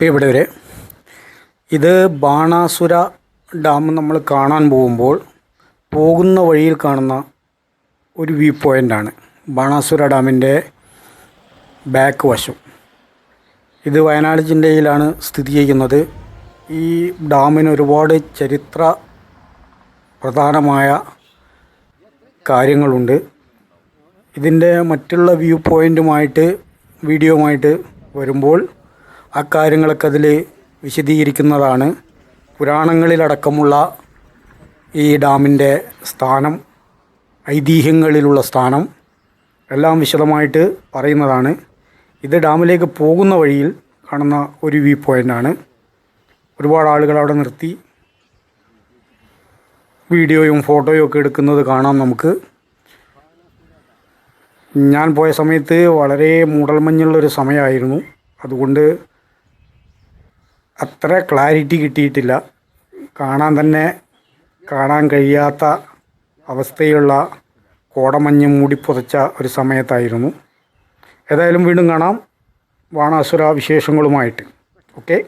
ഇവിടെ വരെ ഇത് ബാണാസുര ഡാം നമ്മൾ കാണാൻ പോകുമ്പോൾ പോകുന്ന വഴിയിൽ കാണുന്ന ഒരു വ്യൂ പോയിന്റാണ് ബാണാസുര ഡാമിന്റെ ബാക്ക് വശം. ഇത് വയനാട് ജില്ലയിലാണ് സ്ഥിതി ചെയ്യുന്നത്. ഈ ഡാമിന് ഒരുപാട് ചരിത്ര പ്രധാനമായ കാര്യങ്ങളുണ്ട്. ഇതിന്റെ മറ്റുള്ള വ്യൂ പോയിന്റുമായിട്ട് വീഡിയോമായിട്ട് വരുമ്പോൾ ആ കാര്യങ്ങളൊക്കെ അതിൽ വിശദീകരിക്കുന്നതാണ്. പുരാണങ്ങളിലടക്കമുള്ള ഈ ഡാമിന്റെ സ്ഥാനം ഐതിഹ്യങ്ങളിലുള്ള സ്ഥാനം എല്ലാം വിശദമായിട്ട് പറയുന്നതാണ്. ഇത് ഡാമിലേക്ക് പോകുന്ന വഴിയിൽ കാണുന്ന ഒരു വ്യൂ പോയിന്റാണ് ഒരുപാട് ആളുകൾ അവിടെ നിർത്തി വീഡിയോയും ഫോട്ടോയും ഒക്കെ എടുക്കുന്നത് കാണാം നമുക്ക്. ഞാൻ പോയ സമയത്ത് വളരെ മൂടൽമഞ്ഞുള്ളൊരു സമയമായിരുന്നു. അതുകൊണ്ട് അത്ര ക്ലാരിറ്റി കിട്ടിയിട്ടില്ല. കാണാൻ തന്നെ കാണാൻ കഴിയാത്ത അവസ്ഥയുള്ള കോടമഞ്ഞ് മൂടിപ്പുതച്ച ഒരു സമയത്തായിരുന്നു. ഏതായാലും വീണ്ടും കാണാം. വാണാസുര വിശേഷങ്ങളുമായിട്ട്. ഓക്കെ?